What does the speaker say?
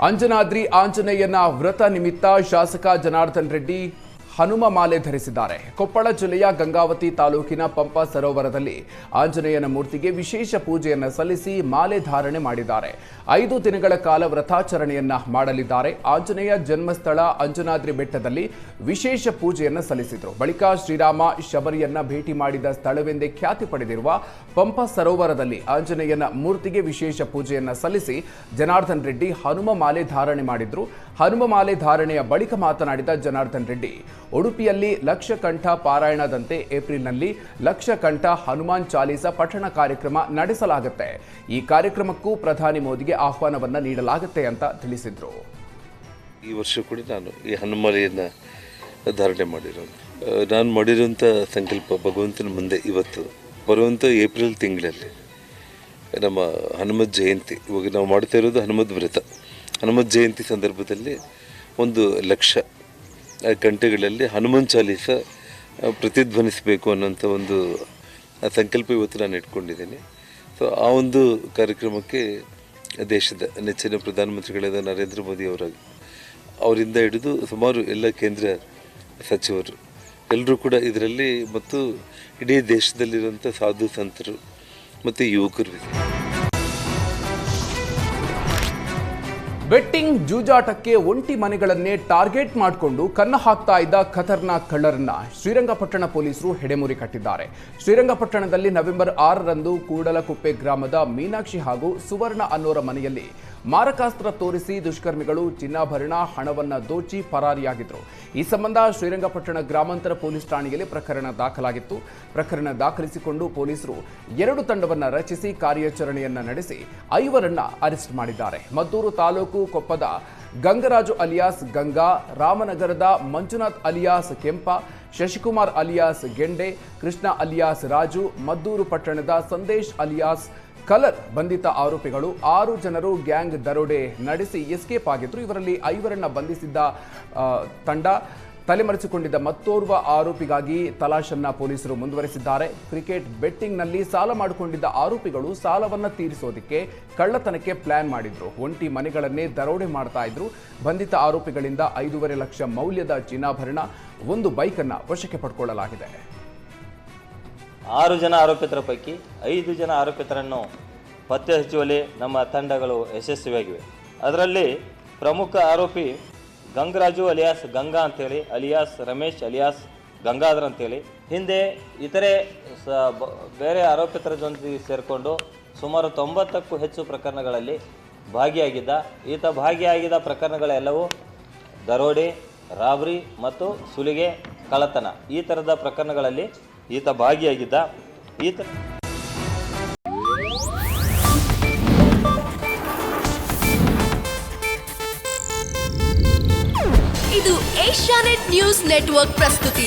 ಅಂಜನಾದ್ರಿ ಆಂಜನೇಯನ ವ್ರತ ನಿಮಿತ್ತ ಶಾಸಕ ಜನಾರ್ದನ್ ರೆಡ್ಡಿ ಹನುಮ ಮಾಲೆ ಧರಿಸಿದ್ದಾರೆ. ಕೊಪ್ಪಳ ಜಿಲ್ಲೆಯ ಗಂಗಾವತಿ ತಾಲೂಕಿನ ಪಂಪ ಸರೋವರದಲ್ಲಿ ಆಂಜನೇಯನ ಮೂರ್ತಿಗೆ ವಿಶೇಷ ಪೂಜೆಯನ್ನು ಸಲ್ಲಿಸಿ ಮಾಲೆ ಧಾರಣೆ ಮಾಡಿದ್ದಾರೆ. ಐದು ದಿನಗಳ ಕಾಲ ವ್ರತಾಚರಣೆಯನ್ನ ಮಾಡಲಿದ್ದಾರೆ. ಆಂಜನೇಯ ಜನ್ಮಸ್ಥಳ ಅಂಜನಾದ್ರಿ ಬೆಟ್ಟದಲ್ಲಿ ವಿಶೇಷ ಪೂಜೆಯನ್ನು ಸಲ್ಲಿಸಿದರು. ಬಳಿಕ ಶ್ರೀರಾಮ ಶಬರಿಯನ್ನ ಭೇಟಿ ಮಾಡಿದ ಸ್ಥಳವೆಂದೇ ಖ್ಯಾತಿ ಪಡೆದಿರುವ ಪಂಪ ಸರೋವರದಲ್ಲಿ ಆಂಜನೇಯನ ಮೂರ್ತಿಗೆ ವಿಶೇಷ ಪೂಜೆಯನ್ನ ಸಲ್ಲಿಸಿ ಜನಾರ್ದನ್ ರೆಡ್ಡಿ ಹನುಮ ಮಾಲೆ ಧಾರಣೆ ಮಾಡಿದ್ರು. ಹನುಮ ಮಾಲೆ ಧಾರಣೆಯ ಬಳಿಕ ಮಾತನಾಡಿದ ಜನಾರ್ದನ್ ರೆಡ್ಡಿ ಉಡುಪಿಯಲ್ಲಿ ಲಕ್ಷಕಂಠ ಪಾರಾಯಣದಂತೆ ಏಪ್ರಿಲ್ನಲ್ಲಿ ಲಕ್ಷಕಂಠ ಹನುಮಾನ್ ಚಾಲೀಸ ಪಠಣ ಕಾರ್ಯಕ್ರಮ ನಡೆಸಲಾಗುತ್ತೆ. ಈ ಕಾರ್ಯಕ್ರಮಕ್ಕೂ ಪ್ರಧಾನಿ ಮೋದಿಗೆ ಆಹ್ವಾನವನ್ನು ನೀಡಲಾಗುತ್ತೆ ಅಂತ ತಿಳಿಸಿದರು. ಈ ವರ್ಷ ಕೂಡ ನಾನು ಈ ಹನುಮಾನಿಯನ್ನು ಧಾರಣೆ ಮಾಡಿರೋದು. ನಾನು ಮಾಡಿರೋಂಥ ಸಂಕಲ್ಪ ಭಗವಂತನ ಮುಂದೆ ಇವತ್ತು ಬರುವಂಥ ಏಪ್ರಿಲ್ ತಿಂಗಳಲ್ಲಿ ನಮ್ಮ ಹನುಮತ್ ಜಯಂತಿ, ಇವಾಗ ನಾವು ಮಾಡ್ತಾ ಇರೋದು ಹನುಮದ್ ವ್ರತ. ಹನುಮತ್ ಜಯಂತಿ ಸಂದರ್ಭದಲ್ಲಿ ಒಂದು ಲಕ್ಷ ಆ, ಗಂಟೆಗಳಲ್ಲಿ ಹನುಮನ್ ಚಾಲೀಸ ಪ್ರತಿಧ್ವನಿಸಬೇಕು ಅನ್ನೋಂಥ ಒಂದು ಸಂಕಲ್ಪ ಇವತ್ತು ನಾನು ಇಟ್ಕೊಂಡಿದ್ದೀನಿ. ಸೊ ಆ ಒಂದು ಕಾರ್ಯಕ್ರಮಕ್ಕೆ ದೇಶದ ನೆಚ್ಚಿನ ಪ್ರಧಾನಮಂತ್ರಿಗಳಾದ ನರೇಂದ್ರ ಮೋದಿ ಅವರ ಅವರಿಂದ ಹಿಡಿದು ಸುಮಾರು ಎಲ್ಲ ಕೇಂದ್ರ ಸಚಿವರು ಎಲ್ಲರೂ ಕೂಡ ಇದರಲ್ಲಿ ಮತ್ತು ಇಡೀ ದೇಶದಲ್ಲಿರುವಂಥ ಸಾಧು ಸಂತರು ಮತ್ತು ಯುವಕರು ಬೆಟ್ಟಿಂಗ್ ಜೂಜಾಟಕ್ಕೆ ಒಂಟಿ ಮನೆಗಳನ್ನೇ ಟಾರ್ಗೆಟ್ ಮಾಡಿಕೊಂಡು ಕನ್ನ ಹಾಕ್ತಾ ಇದ್ದ ಖತರ್ನಾಕ್ ಕಳ್ಳರನ್ನ ಶ್ರೀರಂಗಪಟ್ಟಣ ಪೊಲೀಸರು ಹೆಡೆಮುರಿ ಕಟ್ಟಿದ್ದಾರೆ. ಶ್ರೀರಂಗಪಟ್ಟಣದಲ್ಲಿ ನವೆಂಬರ್ ಆರರಂದು ಕೂಡಲಕುಪ್ಪೆ ಗ್ರಾಮದ ಮೀನಾಕ್ಷಿ ಹಾಗೂ ಸುವರ್ಣ ಅನ್ನೋರ ಮನೆಯಲ್ಲಿ ಮಾರಕಾಸ್ತ್ರ ತೋರಿಸಿ ದುಷ್ಕರ್ಮಿಗಳು ಚಿನ್ನಾಭರಣ, ಹಣವನ್ನ ದೋಚಿ ಪರಾರಿಯಾಗಿದ್ದರು ಈ ಸಂಬಂಧ ಶ್ರೀರಂಗಪಟ್ಟಣ ಗ್ರಾಮಾಂತರ ಪೊಲೀಸ್ ಠಾಣೆಯಲ್ಲಿ ಪ್ರಕರಣ ದಾಖಲಾಗಿತ್ತು. ಪ್ರಕರಣ ದಾಖಲಿಸಿಕೊಂಡು ಪೊಲೀಸರು ಎರಡು ತಂಡವನ್ನ ರಚಿಸಿ ಕಾರ್ಯಾಚರಣೆಯನ್ನ ನಡೆಸಿ ಐವರನ್ನ ಅರೆಸ್ಟ್ ಮಾಡಿದ್ದಾರೆ. ಮದ್ದೂರು ತಾಲೂಕು ಕೊಪ್ಪದ ಗಂಗರಾಜು ಅಲಿಯಾಸ್ ಗಂಗಾ, ರಾಮನಗರದ Manjunath alias Kempa, Shashikumar alias Gende, Krishna alias Raju, Maddur ಪಟ್ಟಣದ ಸಂದೇಶ್ ಅಲಿಯಾಸ್ ಕಲರ್ ಬಂಧಿತ ಆರೋಪಿಗಳು ಆರು ಜನರು ಗ್ಯಾಂಗ್ ದರೋಡೆ ನಡೆಸಿ ಎಸ್ಕೇಪ್ ಆಗಿದ್ರು. ಇವರಲ್ಲಿ ಐವರನ್ನ ಬಂಧಿಸಿದ್ದ ತಂಡ ತಲೆಮರೆಸಿಕೊಂಡಿದ್ದ ಮತ್ತೋರ್ವ ಆರೋಪಿಗಾಗಿ ತಲಾಶನ್ನ ಪೊಲೀಸರು ಮುಂದುವರೆಸಿದ್ದಾರೆ. ಕ್ರಿಕೆಟ್ ಬೆಟ್ಟಿಂಗ್ನಲ್ಲಿ ಸಾಲ ಮಾಡಿಕೊಂಡಿದ್ದ ಆರೋಪಿಗಳು ಸಾಲವನ್ನ ತೀರಿಸೋದಕ್ಕೆ ಕಳ್ಳತನಕ್ಕೆ ಪ್ಲಾನ್ ಮಾಡಿದ್ರು. ಒಂಟಿ ಮನೆಗಳನ್ನೇ ದರೋಡೆ ಮಾಡ್ತಾ ಇದ್ರು. ಬಂಧಿತ ಆರೋಪಿಗಳಿಂದ ಐದೂವರೆ ಲಕ್ಷ ಮೌಲ್ಯದ ಚಿನ್ನಾಭರಣ ಒಂದು ಬೈಕನ್ನು ವಶಕ್ಕೆ ಪಡ್ಕೊಳ್ಳಲಾಗಿದೆ. ಆರು ಜನ ಆರೋಪಿತರ ಪೈಕಿ ಐದು ಜನ ಆರೋಪಿತರನ್ನು ಪತ್ತೆ ಹಚ್ಚುವಲ್ಲಿ ನಮ್ಮ ತಂಡಗಳು ಯಶಸ್ವಿಯಾಗಿವೆ. ಅದರಲ್ಲಿ ಪ್ರಮುಖ ಆರೋಪಿ ಗಂಗರಾಜು ಅಲಿಯಾಸ್ ಗಂಗಾ ಅಂತೇಳಿ, ಅಲಿಯಾಸ್ ರಮೇಶ್, ಅಲಿಯಾಸ್ ಗಂಗಾಧರ್ ಅಂತೇಳಿ. ಹಿಂದೆ ಇತರೆ ಸ ಬೇರೆ ಆರೋಪಿತರ ಜೊತೆಗೆ ಸೇರಿಕೊಂಡು ಸುಮಾರು ತೊಂಬತ್ತಕ್ಕೂ ಹೆಚ್ಚು ಪ್ರಕರಣಗಳಲ್ಲಿ ಭಾಗಿಯಾಗಿದ್ದ. ಈತ ಭಾಗಿಯಾಗಿದ್ದ ಪ್ರಕರಣಗಳೆಲ್ಲವೂ ದರೋಡೆ, ರಾಬರಿ ಮತ್ತು ಸುಲಿಗೆ, ಕಳ್ಳತನ ಈ ಥರದ ಪ್ರಕರಣಗಳಲ್ಲಿ ಈತ ಭಾಗಿಯಾಗಿದ್ದ. ಈತ ಇದು ಏಷ್ಯಾನೆಟ್ ನ್ಯೂಸ್ ನೆಟ್ವರ್ಕ್ ಪ್ರಸ್ತುತಿ.